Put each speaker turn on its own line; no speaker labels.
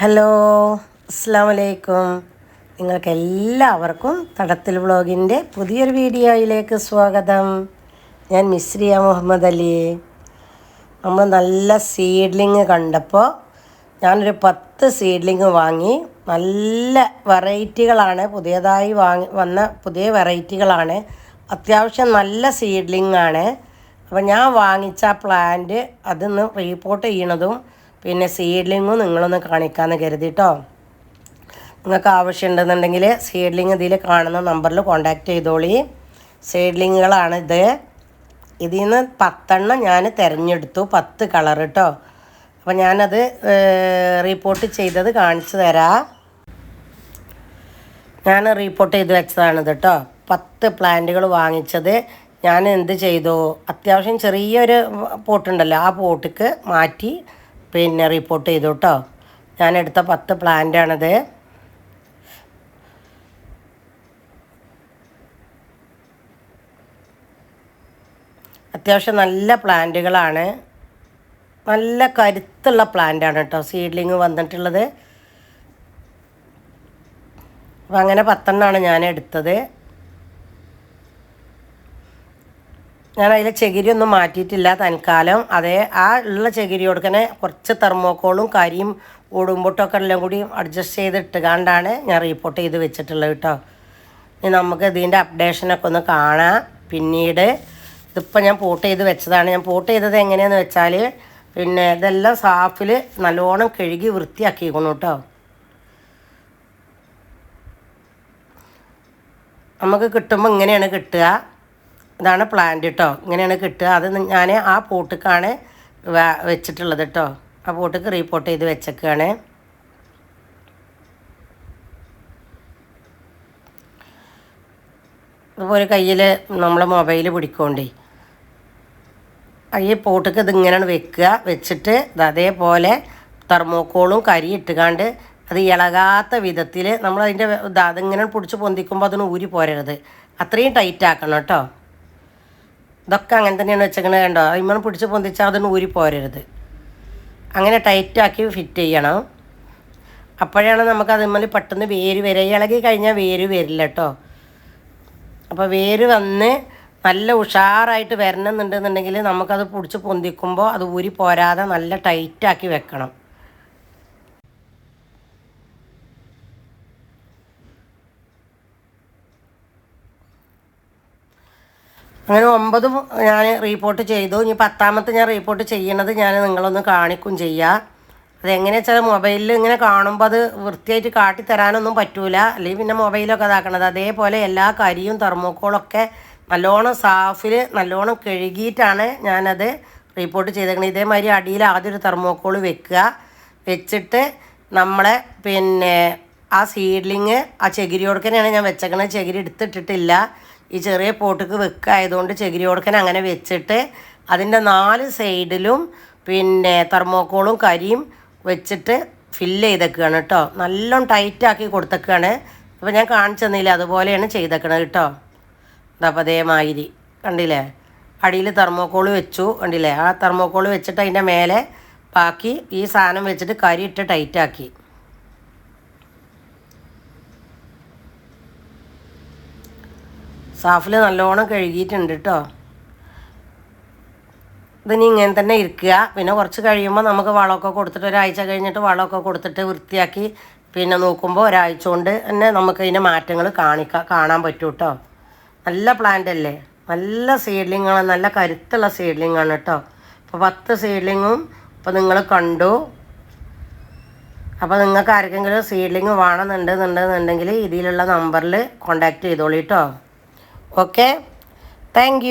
Hello അസ്സാം വലൈക്കും നിങ്ങൾക്ക് എല്ലാവർക്കും തടത്തിൽ വ്ളോഗിന്റെ പുതിയൊരു വീഡിയോയിലേക്ക് സ്വാഗതം. ഞാൻ മിസ്രിയ മുഹമ്മദ് അലി. നമ്മൾ നല്ല സീഡ്ലിങ് കണ്ടപ്പോൾ ഞാനൊരു പത്ത് സീഡ്ലിങ് വാങ്ങി. നല്ല വെറൈറ്റികളാണ് പുതിയതായി വാങ്ങി വന്ന പുതിയ വെറൈറ്റികളാണ്. അത്യാവശ്യം നല്ല സീഡ്ലിംഗ് ആണ് അപ്പോൾ ഞാൻ വാങ്ങിച്ച പ്ലാന്റ് അതിന്ന് റീപോർട്ട് ചെയ്യണതും പിന്നെ സീഡ്ലിങ്ങും നിങ്ങളൊന്ന് കാണിക്കാമെന്ന് കരുതിട്ടോ. നിങ്ങൾക്ക് ആവശ്യമുണ്ടെന്നുണ്ടെങ്കിൽ സീഡ്ലിങ് ഇതിൽ കാണുന്ന നമ്പറിൽ കോൺടാക്റ്റ് ചെയ്തോളി. സീഡ്ലിങ്ങുകളാണ് ഇത്. ഇതിൽ നിന്ന് പത്തെണ്ണം ഞാൻ തിരഞ്ഞെടുത്തു. പത്ത് കളർ കേട്ടോ അപ്പോൾ ഞാനത് റിപ്പോർട്ട് ചെയ്തത് കാണിച്ചു തരാം. ഞാൻ റിപ്പോർട്ട് ചെയ്ത് വെച്ചതാണിത് കേട്ടോ പത്ത് പ്ലാന്റുകൾ വാങ്ങിച്ചത്. ഞാൻ എന്ത് ചെയ്തു? അത്യാവശ്യം ചെറിയൊരു പോട്ടുണ്ടല്ലോ. ആ പോട്ടിക്ക് മാറ്റി പിന്നെ റിപ്പോർട്ട് ചെയ്തു കേട്ടോ ഞാൻ എടുത്ത പത്ത് പ്ലാന്റാണത് അത്യാവശ്യം നല്ല പ്ലാന്റുകളാണ്. നല്ല കരുത്തുള്ള പ്ലാന്റാണ് കേട്ടോ സീഡ്ലിങ് വന്നിട്ടുള്ളത്. അപ്പം അങ്ങനെ പത്തെണ്ണമാണ് ഞാൻ എടുത്തത് ഞാൻ അതിലെ ചകിരിയൊന്നും മാറ്റിയിട്ടില്ല തൽക്കാലം. അതേ ആ ഉള്ള ചകിരി കൊടുക്കണേ കുറച്ച് തെർമോക്കോളും കരിയും ഓടുമ്പോട്ടൊക്കെ എല്ലാം കൂടി അഡ്ജസ്റ്റ് ചെയ്തിട്ട് കണ്ടാണ് ഞാൻ റിപ്പോർട്ട് ചെയ്ത് വെച്ചിട്ടുള്ളത് കേട്ടോ. ഇനി നമുക്ക് ഇതിന്റെ അപ്ഡേഷനൊക്കെ ഒന്ന് കാണാം. പിന്നീട് ഇതിപ്പോൾ ഞാൻ പോട്ട് ചെയ്ത് വെച്ചതാണ്. ഞാൻ പോട്ട് ചെയ്തത് എങ്ങനെയാണെന്ന് വെച്ചാൽ പിന്നെ ഇതെല്ലാം സാഫിൽ നല്ലോണം കഴുകി വൃത്തിയാക്കിക്കണം കേട്ടോ. നമുക്ക് കിട്ടുമ്പോൾ ഇങ്ങനെയാണ് കിട്ടുക. ഇതാണ് പ്ലാന്റ് കേട്ടോ ഇങ്ങനെയാണ് കിട്ടുക. അത് ഞാൻ ആ പോട്ടിക്കാണ് വെച്ചിട്ടുള്ളത് കേട്ടോ ആ പോട്ടിക്ക് റീപോർട്ട് ചെയ്ത് വെച്ചേക്കാണ്. അതുപോലെ കയ്യിൽ നമ്മളെ മൊബൈൽ പിടിക്കോണ്ടേ. ഈ പോട്ടിക്ക് ഇതിങ്ങനെയാണ് വെക്കുക. വെച്ചിട്ട് അതേപോലെ തെർമോക്കോളും കരി ഇട്ടുകാണ്ട് അത് ഇളകാത്ത വിധത്തിൽ നമ്മൾ അതിന്റെ അതിങ്ങനെ പിടിച്ച് പൊന്തിക്കുമ്പോൾ അതിന് ഊരി പോരരുത്. അത്രയും ടൈറ്റ് ആക്കണം കേട്ടോ ഇതൊക്കെ അങ്ങനെ തന്നെയാണ് വെച്ചേക്കണത് കണ്ടോ? ഇമ്മ പിടിച്ച് പൊന്തിച്ചാൽ അതൊന്നും ഊരി പോരരുത്. അങ്ങനെ ടൈറ്റാക്കി ഫിറ്റ് ചെയ്യണം. അപ്പോഴാണ് നമുക്ക് അതിന്മേൽ പെട്ടെന്ന് വേര് വരിക ഇളകി കഴിഞ്ഞാൽ വേര് വരില്ല കേട്ടോ അപ്പോൾ വേര് വന്ന് നല്ല ഉഷാറായിട്ട് വരണമെന്നുണ്ടെന്നുണ്ടെങ്കിൽ നമുക്കത് പിടിച്ച് പൊന്തിക്കുമ്പോൾ അത് ഊരി പോരാതെ നല്ല ടൈറ്റാക്കി വെക്കണം. അങ്ങനെ ഒമ്പത് ഞാൻ റീപ്പോർട്ട് ചെയ്തു. ഇനി പത്താമത്തെ ഞാൻ റീപ്പോർട്ട് ചെയ്യണത് ഞാൻ നിങ്ങളൊന്ന് കാണിക്കും ചെയ്യുക അതെങ്ങനെയാ വെച്ചാൽ മൊബൈലിൽ ഇങ്ങനെ കാണുമ്പോൾ അത് വൃത്തിയായിട്ട് കാട്ടി തരാനൊന്നും പറ്റൂല. അല്ലെങ്കിൽ പിന്നെ മൊബൈലൊക്കെ ഇതാക്കണത്. അതേപോലെ എല്ലാ കരിയും തെർമോക്കോളൊക്കെ നല്ലോണം സാഫിൽ നല്ലോണം കഴുകിയിട്ടാണ് ഞാനത് റിപ്പോർട്ട് ചെയ്തേക്കണത്. ഇതേമാതിരി അടിയിൽ ആദ്യം ഒരു തെർമോക്കോൾ വെക്കുക. വെച്ചിട്ട് നമ്മളെ പിന്നെ ആ സീഡ്ലിങ് ആ ചകിരി കൊടുക്കനെയാണ് ഞാൻ വെച്ചേക്കണത്. ചകിരി എടുത്തിട്ടിട്ടില്ല. ഈ ചെറിയ പോട്ടിക്ക് വെക്കായതുകൊണ്ട് ചകിരി കൊടുക്കൻ അങ്ങനെ വെച്ചിട്ട് അതിന്റെ നാല് സൈഡിലും പിന്നെ തെർമോക്കോളും കരിയും വെച്ചിട്ട് ഫില്ല് ചെയ്തേക്കുകയാണ് കേട്ടോ. നല്ലോണം ടൈറ്റാക്കി കൊടുത്തേക്കാണ്. അപ്പോൾ ഞാൻ കാണിച്ചു തന്നില്ല അതുപോലെയാണ് ചെയ്തേക്കണത് കേട്ടോ. അപ്പോൾ അതേമാതിരി കണ്ടില്ലേ? അടിയിൽ തെർമോക്കോൾ വെച്ചു കണ്ടില്ലേ? ആ തെർമോക്കോൾ വെച്ചിട്ട് അതിന്റെ മേലെ ബാക്കി ഈ സാധനം വെച്ചിട്ട് കരി ഇട്ട് ടൈറ്റാക്കി സാഫിൽ നല്ലോണം കഴുകിയിട്ടുണ്ട് കേട്ടോ ഇതിനി ഇങ്ങനെ തന്നെ ഇരിക്കുക. പിന്നെ കുറച്ച് കഴിയുമ്പോൾ നമുക്ക് വളമൊക്കെ കൊടുത്തിട്ട് ഒരാഴ്ച കഴിഞ്ഞിട്ട് വളമൊക്കെ കൊടുത്തിട്ട് വൃത്തിയാക്കി പിന്നെ നോക്കുമ്പോൾ ഒരാഴ്ച കൊണ്ട് തന്നെ നമുക്ക് അതിന്റെ മാറ്റങ്ങൾ കാണിക്കാം കാണാൻ പറ്റും കേട്ടോ നല്ല പ്ലാന്റ് അല്ലേ? നല്ല സീഡ്ലിങ്ങാണ് നല്ല കരുത്തുള്ള സീഡ്ലിങ്ങാണ് കേട്ടോ അപ്പോൾ പത്ത് സീഡ്ലിങ്ങും ഇപ്പോൾ നിങ്ങൾ കണ്ടു. അപ്പോൾ നിങ്ങൾക്ക് ആർക്കെങ്കിലും സീഡ്ലിങ് വേണമെന്നുണ്ടെന്നുണ്ടെന്നുണ്ടെങ്കിൽ ഇതിലുള്ള നമ്പറിൽ കോണ്ടാക്ട് ചെയ്തോളൂ കേട്ടോ ഓക്കെ താങ്ക്